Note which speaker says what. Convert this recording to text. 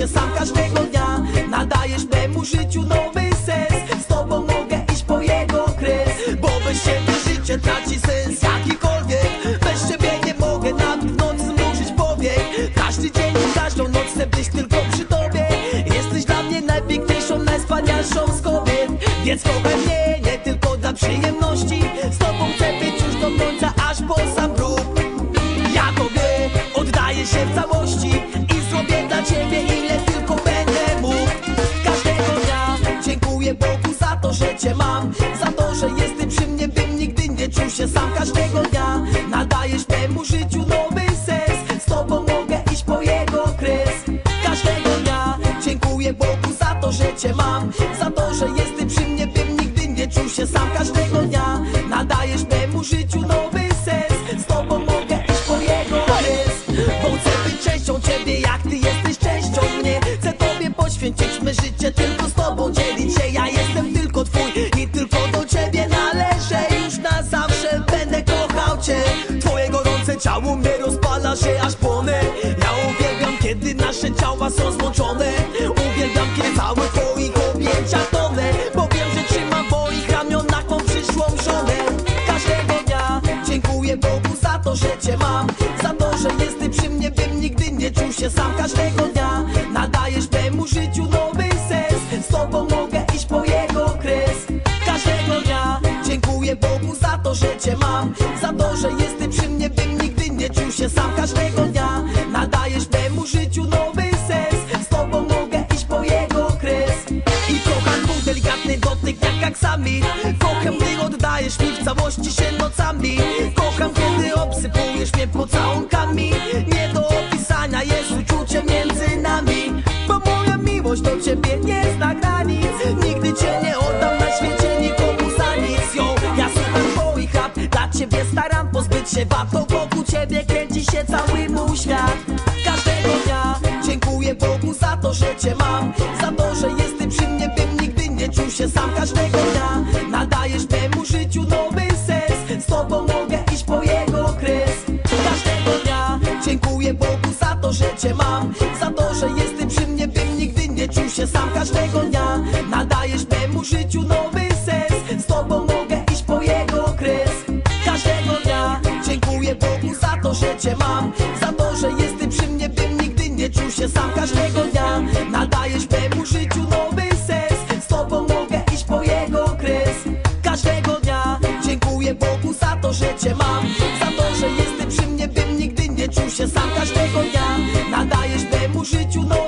Speaker 1: się sam Każdego dnia. Nadajesz memu życiu nowy sens. Z tobą mogę iść po jego kres. Bo bez ciebie życie traci sens. Jakikolwiek Bez ciebie nie mogę nawet w nocy zmrużyć powiek. Każdy dzień i każdą noc chcę być tylko przy tobie. Jesteś dla mnie najpiękniejszą, najwspanialszą z kobiet. Więc kochaj mnie nie tylko dla przyjemności się sam Każdego dnia. Nadajesz memu życiu nowy sens. Z tobą mogę iść po jego kres. Każdego dnia dziękuję Bogu za to, że cię mam. Za to, że jesteś przy mnie, bym nigdy nie czuł się sam Każdego dnia. Nadajesz memu życiu nowy sens. Z tobą mogę iść po jego kres. Bo chcę być częścią ciebie, jak ty jesteś częścią mnie. Chcę tobie poświęcić me życie, ciało mnie rozpala się aż płonę. Ja uwielbiam, kiedy nasze ciała są złączone Uwielbiam, kiedy całe w twoich objęciach tonę. Bo wiem, że trzymam w twoich ramionach mą przyszłą żonę. Każdego dnia dziękuję Bogu za to, że cię mam. Za to, że jesteś przy mnie, bym nigdy nie czuł się sam. Każdego dnia nadajesz memu życiu nowy sens. Z tobą mogę iść po jego kres. Każdego dnia dziękuję Bogu za to, że cię mam. Za to, że jesteś się sam Każdego dnia. Nadajesz memu życiu nowy sens. Z tobą mogę iść po jego kres. I kocham twój delikatny dotyk jak aksami Kocham, gdy oddajesz mi w całości się nocami. Kocham, kiedy obsypujesz mnie pocałunkami. Nie do opisania jest uczucie między nami. Bo moja miłość do ciebie nie zna granic. Nigdy cię nie oddam na świecie nikomu za nic. Yo, ja słucham twoich rap, dla ciebie staram pozbyć się wad świat. Każdego dnia dziękuję Bogu za to, że cię mam Za to, że jesteś przy mnie, bym nigdy nie czuł się sam. Każdego dnia nadajesz memu życiu nowy sens. Z tobą mogę iść po jego kres. Każdego dnia dziękuję Bogu za to, że cię mam Za to, że jesteś przy mnie, bym nigdy nie czuł się sam. Każdego dnia nadajesz memu życiu się sam każdego dnia. Nadajesz memu życiu nowy sens. Z tobą mogę iść po jego kres. Każdego dnia Dziękuję Bogu za to, że cię mam. Za to, że jesteś przy mnie, bym nigdy nie czuł się sam każdego dnia. Nadajesz memu życiu nowy